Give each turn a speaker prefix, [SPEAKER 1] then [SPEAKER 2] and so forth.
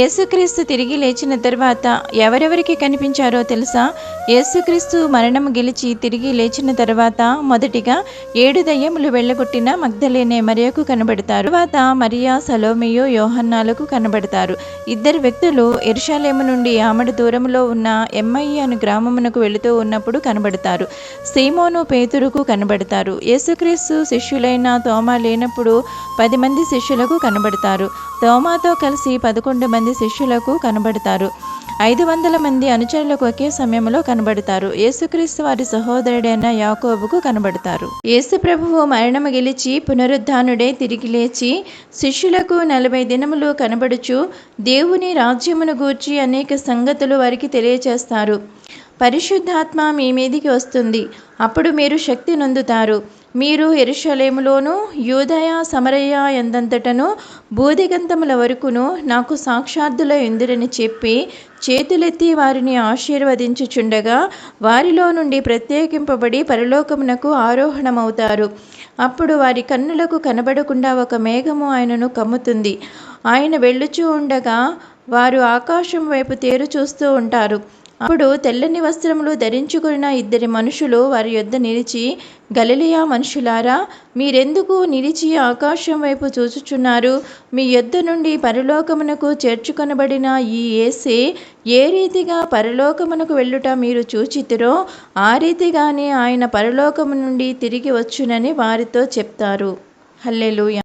[SPEAKER 1] యేసుక్రీస్తు తిరిగి లేచిన తర్వాత ఎవరెవరికి కనిపించారో తెలుసా? యేసుక్రీస్తు మరణం గెలిచి తిరిగి లేచిన తర్వాత మొదటిగా ఏడు దయ్యములు వెళ్ళగొట్టిన మగ్ధలేనే మరియకు కనబడతారు. తర్వాత మరియా సలోమియో యోహన్నాలకు కనబడతారు. ఇద్దరు వ్యక్తులు ఎరుషాలేము నుండి ఆమడ దూరంలో ఉన్న ఎంఐ అను గ్రామమునకు వెళుతూ ఉన్నప్పుడు కనబడతారు. సీమోను పేతురుకు కనబడతారు. యేసుక్రీస్తు శిష్యులైన తోమా లేనప్పుడు పది మంది శిష్యులకు కనబడతారు. తోమాతో కలిసి పదకొండు మంది మంది శిష్యులకు కనబడతారు. ఐదు వందల మంది అనుచరులకు ఒకే సమయంలో కనబడతారు. యేసుక్రీస్తు వారి సహోదరుడైన యాకోబుకు కనబడతారు. యేసు ప్రభువు మరణము గెలిచి పునరుద్ధానుడే తిరిగి లేచి శిష్యులకు నలభై దినములు కనబడుచు దేవుని రాజ్యమును గూర్చి అనేక సంగతులు వారికి తెలియచేస్తారు. పరిశుద్ధాత్మ మీ మీదికి వస్తుంది. అప్పుడు మీరు శక్తి నొందుతారు. మీరు ఎరుషలేములోను యూదయ సమరయ ఎందంతటను బూదిగంతముల వరకును నాకు సాక్షార్థుల ఎందురని చెప్పి చేతులెత్తి వారిని ఆశీర్వదించుచుండగా వారిలో నుండి ప్రత్యేకింపబడి పరలోకమునకు ఆరోహణమవుతారు. అప్పుడు వారి కన్నులకు కనబడకుండా ఒక మేఘము ఆయనను కమ్ముతుంది. ఆయన వెళ్ళుచూ ఉండగా వారు ఆకాశం వైపు తేరు చూస్తూ ఉంటారు. అప్పుడు తెల్లని వస్త్రములు ధరించుకున్న ఇద్దరి మనుషులు వారి యొద్ద నిలిచి గలిలియా మనుషులారా మీరెందుకు నిలిచి ఆకాశం వైపు చూచుచున్నారు? మీ యొద్ద నుండి పరలోకమునకు చేర్చుకొనబడిన ఈ ఏసే ఏ రీతిగా పరలోకమునకు వెళ్ళుట మీరు చూచితిరో ఆ రీతిగానే ఆయన పరలోకము నుండి తిరిగి వచ్చునని వారితో చెప్తారు. హల్లెలూయా.